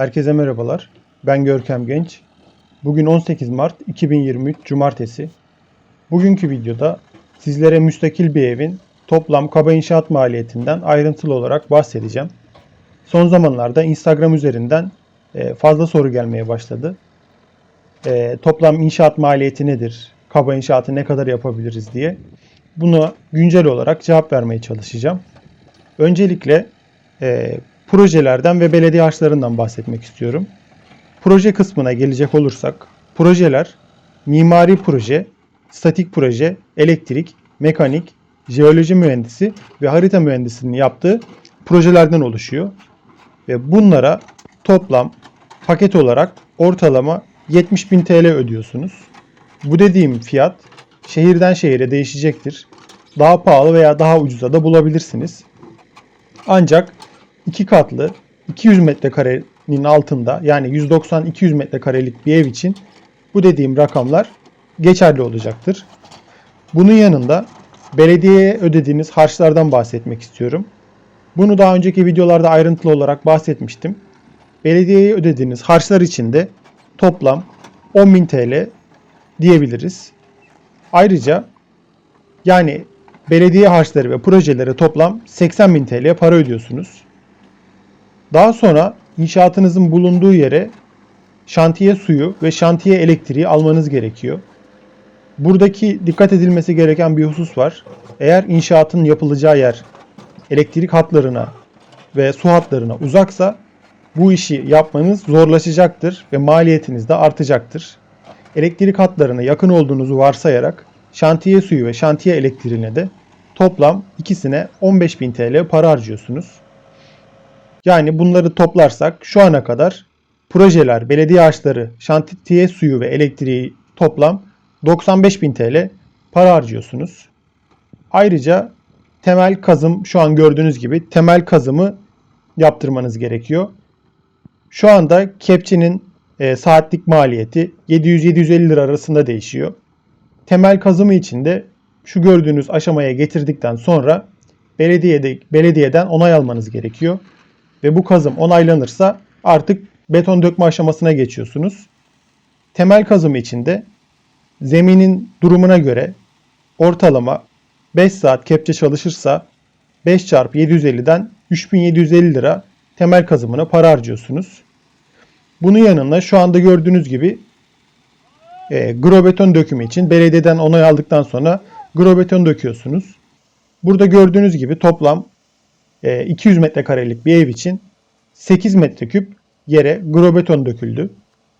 Herkese merhabalar. Ben Görkem Genç. Bugün 18 Mart 2023 Cumartesi. Bugünkü videoda sizlere müstakil bir evin toplam kaba inşaat maliyetinden ayrıntılı olarak bahsedeceğim. Son zamanlarda Instagram üzerinden e, fazla soru gelmeye başladı. E, Toplam inşaat maliyeti nedir? Kaba inşaatı ne kadar yapabiliriz diye. Buna güncel olarak cevap vermeye çalışacağım. Öncelikle e, projelerden ve belediye harçlarından bahsetmek istiyorum. Proje kısmına gelecek olursak, projeler mimari proje, statik proje, elektrik, mekanik, jeoloji mühendisi ve harita mühendisliğinin yaptığı projelerden oluşuyor. Ve bunlara toplam paket olarak ortalama 70.000 TL ödüyorsunuz. Bu dediğim fiyat şehirden şehire değişecektir. Daha pahalı veya daha ucuza da bulabilirsiniz. Ancak iki katlı 200 metrekarenin altında yani 190-200 metrekarelik bir ev için bu dediğim rakamlar geçerli olacaktır. Bunun yanında belediyeye ödediğiniz harçlardan bahsetmek istiyorum. Bunu daha önceki videolarda ayrıntılı olarak bahsetmiştim. Belediyeye ödediğiniz harçlar için de toplam 10.000 TL diyebiliriz. Ayrıca yani belediye harçları ve projelere toplam 80.000 TL para ödüyorsunuz. Daha sonra inşaatınızın bulunduğu yere şantiye suyu ve şantiye elektriği almanız gerekiyor. Buradaki dikkat edilmesi gereken bir husus var. Eğer inşaatın yapılacağı yer elektrik hatlarına ve su hatlarına uzaksa bu işi yapmanız zorlaşacaktır ve maliyetiniz de artacaktır. Elektrik hatlarına yakın olduğunuzu varsayarak şantiye suyu ve şantiye elektriğine de toplam ikisine 15.000 TL para harcıyorsunuz. Yani bunları toplarsak şu ana kadar projeler, belediye harçları, şantiye suyu ve elektriği toplam 95.000 TL para harcıyorsunuz. Ayrıca temel kazım şu an gördüğünüz gibi temel kazımı yaptırmanız gerekiyor. Şu anda kepçenin e, saatlik maliyeti 700-750 lira arasında değişiyor. Temel kazımı için de şu gördüğünüz aşamaya getirdikten sonra belediyede, belediyeden onay almanız gerekiyor. Ve bu kazım onaylanırsa artık beton dökme aşamasına geçiyorsunuz. Temel kazımı için de zeminin durumuna göre ortalama 5 saat kepçe çalışırsa 5 çarpı 750'den 3750 lira temel kazımına para harcıyorsunuz. Bunun yanında şu anda gördüğünüz gibi e, grobeton dökümü için belediyeden onay aldıktan sonra grobeton döküyorsunuz. Burada gördüğünüz gibi toplam 200 metrekarelik bir ev için 8 metreküp yere grobeton döküldü.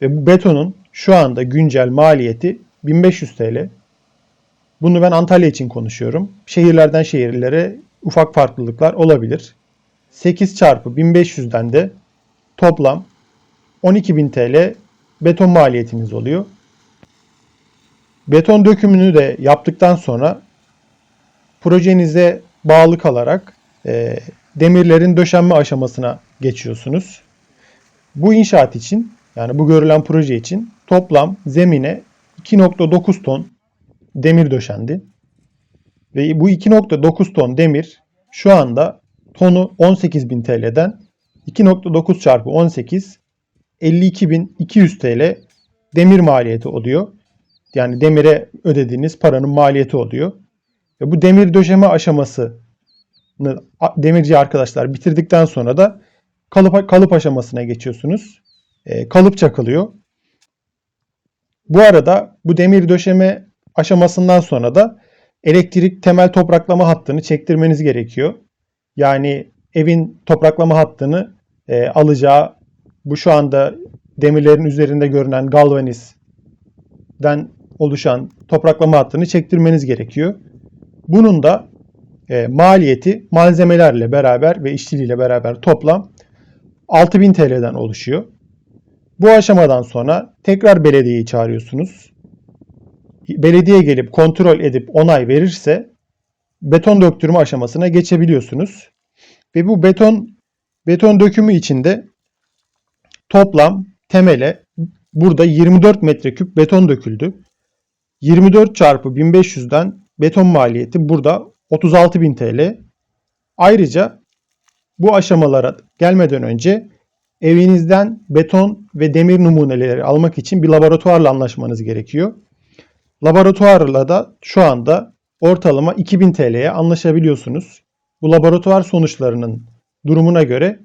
Ve bu betonun şu anda güncel maliyeti 1500 TL. Bunu ben Antalya için konuşuyorum. Şehirlerden şehirlere ufak farklılıklar olabilir. 8 çarpı 1500'den de toplam 12.000 TL beton maliyetiniz oluyor. Beton dökümünü de yaptıktan sonra projenize bağlı kalarak e, demirlerin döşenme aşamasına geçiyorsunuz. Bu inşaat için yani bu görülen proje için toplam zemine 2.9 ton demir döşendi. Ve bu 2.9 ton demir şu anda tonu 18.000 TL'den 2.9 çarpı 18 52.200 TL demir maliyeti oluyor. Yani demire ödediğiniz paranın maliyeti oluyor. Ve bu demir döşeme aşamasını demirci arkadaşlar bitirdikten sonra da kalıp, kalıp aşamasına geçiyorsunuz. E, kalıp çakılıyor. Bu arada bu demir döşeme aşamasından sonra da elektrik temel topraklama hattını çektirmeniz gerekiyor. Yani evin topraklama hattını e, alacağı bu şu anda demirlerin üzerinde görünen galvanizden oluşan topraklama hattını çektirmeniz gerekiyor. Bunun da e, maliyeti malzemelerle beraber ve işçiliğiyle beraber toplam 6000 TL'den oluşuyor. Bu aşamadan sonra tekrar belediyeyi çağırıyorsunuz. Belediye gelip kontrol edip onay verirse beton döktürme aşamasına geçebiliyorsunuz. Ve bu beton beton dökümü içinde toplam temele burada 24 metreküp beton döküldü. 24 çarpı 1500'den beton maliyeti burada 36.000 TL. Ayrıca bu aşamalara gelmeden önce evinizden beton ve demir numuneleri almak için bir laboratuvarla anlaşmanız gerekiyor. Laboratuvarla da şu anda ortalama 2000 TL'ye anlaşabiliyorsunuz. Bu laboratuvar sonuçlarının durumuna göre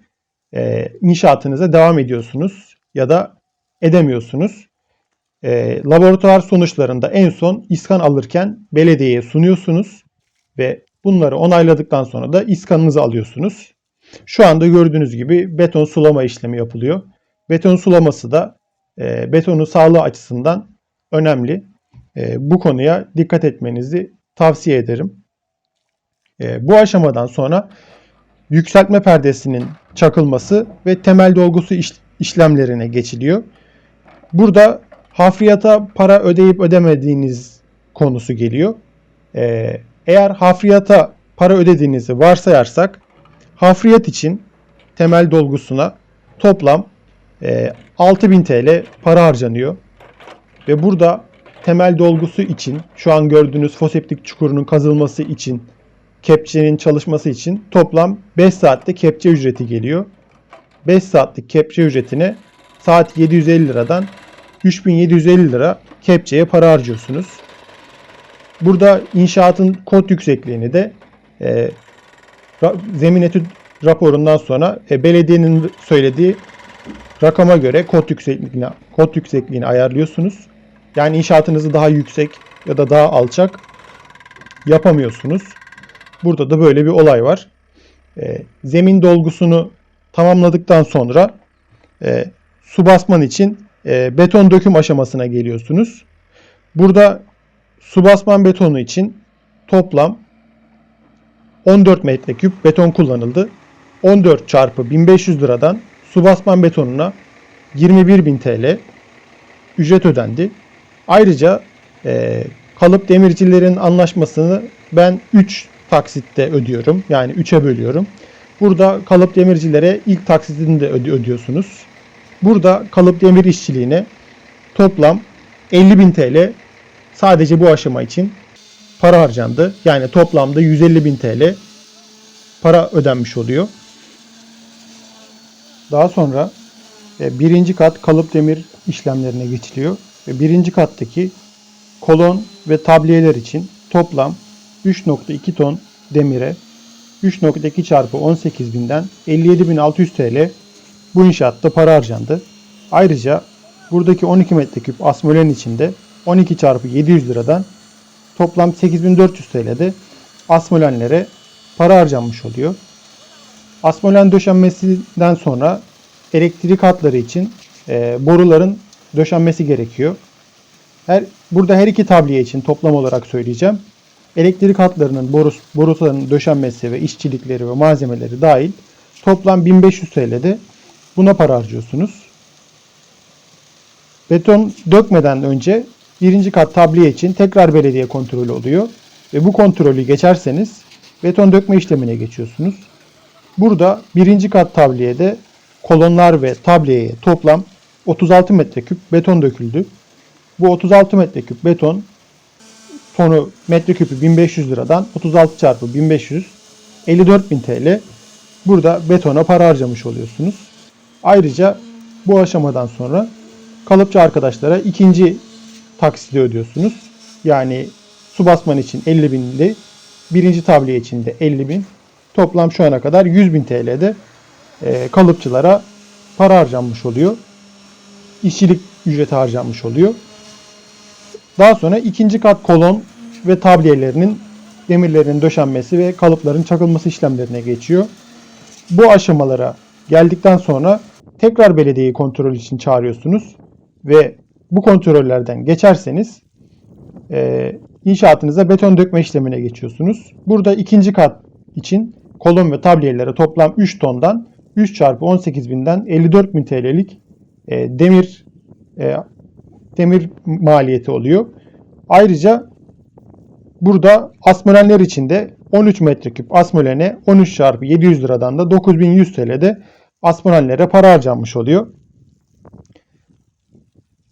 e, inşaatınıza devam ediyorsunuz ya da edemiyorsunuz. E, laboratuvar sonuçlarında en son iskan alırken belediyeye sunuyorsunuz ve bunları onayladıktan sonra da iskanınızı alıyorsunuz. Şu anda gördüğünüz gibi beton sulama işlemi yapılıyor. Beton sulaması da e, betonun sağlığı açısından önemli. E, bu konuya dikkat etmenizi tavsiye ederim. E, bu aşamadan sonra yükseltme perdesinin çakılması ve temel dolgusu iş, işlemlerine geçiliyor. Burada hafriyata para ödeyip ödemediğiniz konusu geliyor. E, eğer hafriyata para ödediğinizi varsayarsak hafriyat için temel dolgusuna toplam e, 6000 TL para harcanıyor. Ve burada temel dolgusu için şu an gördüğünüz foseptik çukurunun kazılması için kepçenin çalışması için toplam 5 saatte kepçe ücreti geliyor. 5 saatlik kepçe ücretine saat 750 liradan 3750 lira kepçeye para harcıyorsunuz. Burada inşaatın kod yüksekliğini de e, zemin etüt raporundan sonra e, belediyenin söylediği rakama göre kod yüksekliğini kod yüksekliğini ayarlıyorsunuz. Yani inşaatınızı daha yüksek ya da daha alçak yapamıyorsunuz. Burada da böyle bir olay var. E, zemin dolgusunu tamamladıktan sonra e, su basman için e, beton döküm aşamasına geliyorsunuz. Burada su basman betonu için toplam 14 metreküp beton kullanıldı. 14 çarpı 1500 liradan su basman betonuna 21.000 TL ücret ödendi. Ayrıca e, kalıp demircilerin anlaşmasını ben 3 taksitte ödüyorum. Yani 3'e bölüyorum. Burada kalıp demircilere ilk taksitini de ödüyorsunuz. Burada kalıp demir işçiliğine toplam 50.000 TL sadece bu aşama için para harcandı. Yani toplamda 150.000 TL para ödenmiş oluyor. Daha sonra e, birinci kat kalıp demir işlemlerine geçiliyor. Ve birinci kattaki kolon ve tabliyeler için toplam 3.2 ton demire 3.2 çarpı 18.000'den 57.600 TL bu inşaatta para harcandı. Ayrıca buradaki 12 metreküp asmolen içinde 12 çarpı 700 liradan toplam 8400 TL'de asmolenlere para harcanmış oluyor. Asmolen döşenmesinden sonra elektrik hatları için e, boruların döşenmesi gerekiyor. Her, burada her iki tabliye için toplam olarak söyleyeceğim. Elektrik hatlarının borus, boruların döşenmesi ve işçilikleri ve malzemeleri dahil toplam 1500 TL'de buna para harcıyorsunuz. Beton dökmeden önce birinci kat tabliye için tekrar belediye kontrolü oluyor. Ve bu kontrolü geçerseniz beton dökme işlemine geçiyorsunuz. Burada birinci kat tabliyede kolonlar ve tabliyeye toplam 36 metreküp beton döküldü. Bu 36 metreküp beton tonu metreküpü 1500 liradan 36 çarpı 1500 54.000 TL burada betona para harcamış oluyorsunuz. Ayrıca bu aşamadan sonra kalıpçı arkadaşlara ikinci taksidi ödüyorsunuz. Yani su basman için 50 binli, birinci tabliye için de 50 bin. Toplam şu ana kadar 100 bin TL'de e, kalıpçılara para harcanmış oluyor. İşçilik ücreti harcanmış oluyor. Daha sonra ikinci kat kolon ve tabliyelerinin demirlerin döşenmesi ve kalıpların çakılması işlemlerine geçiyor. Bu aşamalara geldikten sonra tekrar belediyeyi kontrol için çağırıyorsunuz ve bu kontrollerden geçerseniz e, inşaatınıza beton dökme işlemine geçiyorsunuz. Burada ikinci kat için kolon ve tabliyelere toplam 3 tondan 3 çarpı 18 binden 54 bin TL'lik e, demir e, demir maliyeti oluyor. Ayrıca burada asmolenler için de 13 metreküp asmolene 13 çarpı 700 liradan da 9100 TL'de asmolenlere para harcanmış oluyor.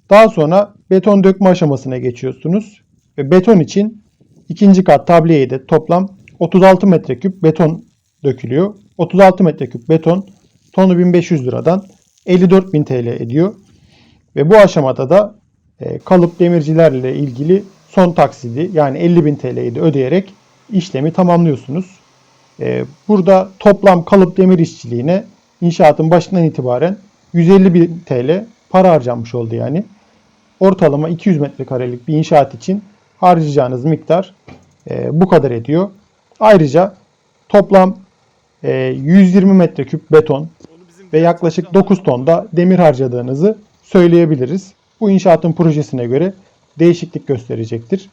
Daha sonra beton dökme aşamasına geçiyorsunuz. Ve beton için ikinci kat tabliyeye de toplam 36 metreküp beton dökülüyor. 36 metreküp beton tonu 1500 liradan 54.000 TL ediyor. Ve bu aşamada da e, kalıp demircilerle ilgili son taksidi yani 50.000 TL'yi de ödeyerek işlemi tamamlıyorsunuz. E, burada toplam kalıp demir işçiliğine inşaatın başından itibaren 150.000 TL para harcanmış oldu yani. Ortalama 200 metrekarelik bir inşaat için harcayacağınız miktar e, bu kadar ediyor. Ayrıca toplam e, 120 metreküp beton ve yaklaşık 9 ton da demir harcadığınızı söyleyebiliriz. Bu inşaatın projesine göre değişiklik gösterecektir.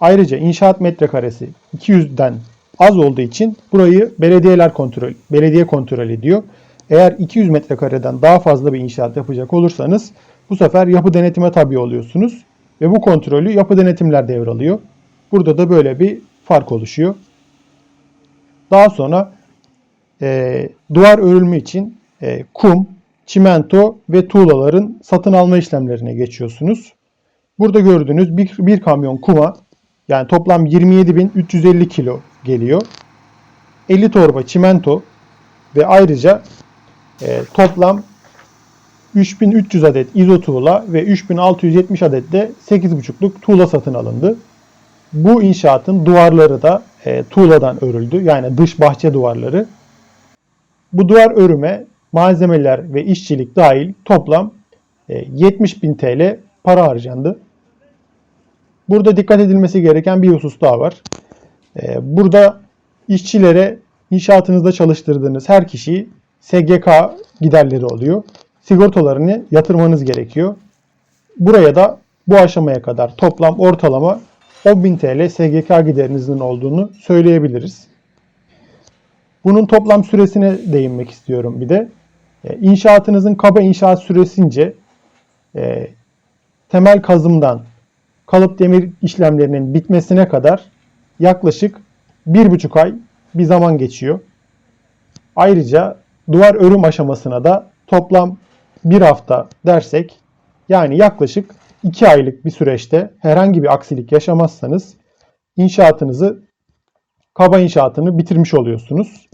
Ayrıca inşaat metrekaresi 200'den az olduğu için burayı belediyeler kontrol, belediye kontrol ediyor. Eğer 200 metrekareden daha fazla bir inşaat yapacak olursanız bu sefer yapı denetime tabi oluyorsunuz ve bu kontrolü yapı denetimler devralıyor. Burada da böyle bir fark oluşuyor. Daha sonra e, duvar örülme için e, kum, çimento ve tuğlaların satın alma işlemlerine geçiyorsunuz. Burada gördüğünüz bir, bir kamyon kuma yani toplam 27.350 kilo geliyor. 50 torba çimento ve ayrıca e, toplam 3300 adet izo tuğla ve 3670 adet de 8,5'luk tuğla satın alındı. Bu inşaatın duvarları da e, tuğladan örüldü. Yani dış bahçe duvarları. Bu duvar örüme malzemeler ve işçilik dahil toplam e, 70.000 TL para harcandı. Burada dikkat edilmesi gereken bir husus daha var. E, burada işçilere inşaatınızda çalıştırdığınız her kişiyi SGK giderleri oluyor. Sigortalarını yatırmanız gerekiyor. Buraya da bu aşamaya kadar toplam ortalama 10.000 TL SGK giderinizin olduğunu söyleyebiliriz. Bunun toplam süresine değinmek istiyorum bir de. E, İnşaatınızın kaba inşaat süresince e, temel kazımdan kalıp demir işlemlerinin bitmesine kadar yaklaşık 1,5 ay bir zaman geçiyor. Ayrıca duvar örüm aşamasına da toplam bir hafta dersek yani yaklaşık 2 aylık bir süreçte herhangi bir aksilik yaşamazsanız inşaatınızı kaba inşaatını bitirmiş oluyorsunuz.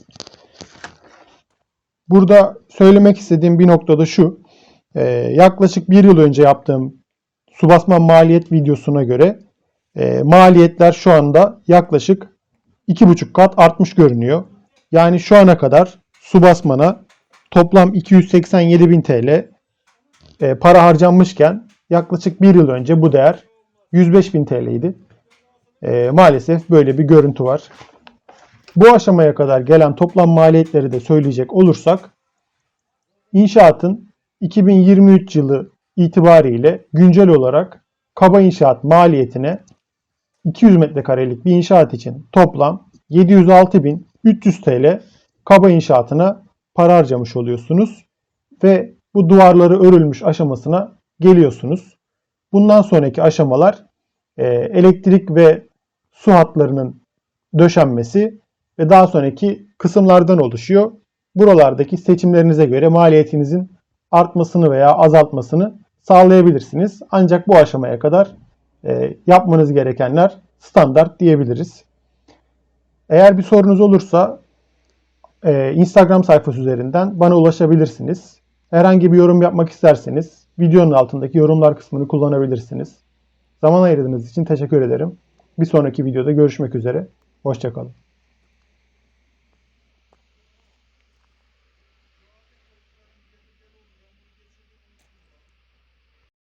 Burada söylemek istediğim bir noktada şu. E, yaklaşık bir yıl önce yaptığım su basma maliyet videosuna göre e, maliyetler şu anda yaklaşık 2,5 kat artmış görünüyor. Yani şu ana kadar su basmana toplam 287.000 TL e, para harcanmışken yaklaşık bir yıl önce bu değer 105.000 TL idi. E, maalesef böyle bir görüntü var. Bu aşamaya kadar gelen toplam maliyetleri de söyleyecek olursak inşaatın 2023 yılı itibariyle güncel olarak kaba inşaat maliyetine 200 metrekarelik bir inşaat için toplam 706.300 TL kaba inşaatına para harcamış oluyorsunuz ve bu duvarları örülmüş aşamasına geliyorsunuz. Bundan sonraki aşamalar e, elektrik ve su hatlarının döşenmesi ve daha sonraki kısımlardan oluşuyor. Buralardaki seçimlerinize göre maliyetinizin artmasını veya azaltmasını sağlayabilirsiniz. Ancak bu aşamaya kadar e, yapmanız gerekenler standart diyebiliriz. Eğer bir sorunuz olursa e, Instagram sayfası üzerinden bana ulaşabilirsiniz. Herhangi bir yorum yapmak isterseniz videonun altındaki yorumlar kısmını kullanabilirsiniz. Zaman ayırdığınız için teşekkür ederim. Bir sonraki videoda görüşmek üzere. Hoşçakalın.